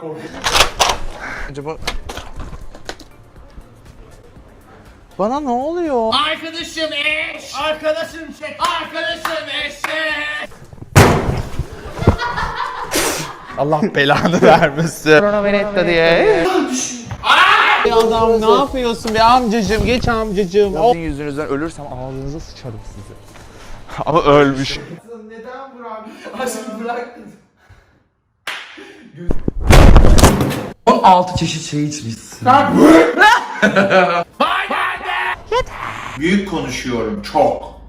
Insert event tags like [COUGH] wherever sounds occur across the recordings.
korkuyorum. Acaba... Bana ne oluyor? Arkadaşım eş. Arkadaşım çek. Arkadaşım eşek. Allah belanı [LAUGHS] vermesin. Korona Venetta diye. Bir adam ne yapıyorsun be amcacım? Geç amcacım. Sizin yüzünüzden ölürsem ağzınıza sıçarım sizi. [LAUGHS] Ama ölmüş. Neden Burak? Aşkım bırak. 16 çeşit şey içmişsin. Büyük konuşuyorum çok.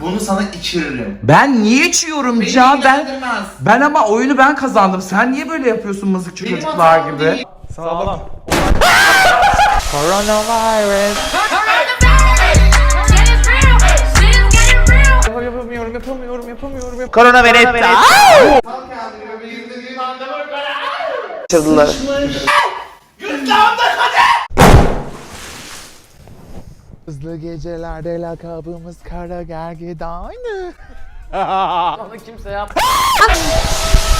Bunu sana içiririm. Ben niye içiyorum Beni Can? Ben ilgilendirmez. ben ama oyunu ben kazandım. Sen niye böyle yapıyorsun mızıkçı Benim çocuklar hatam gibi? değil. Sağlam. Coronavirus. Yapamıyorum, yapamıyorum, yapamıyorum. Yap Korona Venetta. Tam kendini göbeğin dediğin anda böyle. Çıldılar. Hızlı gecelerde lakabımız kara gergedan. Onu kimse yap. [LAUGHS]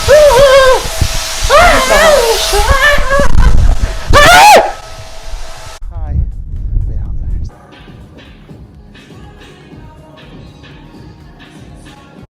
[LAUGHS]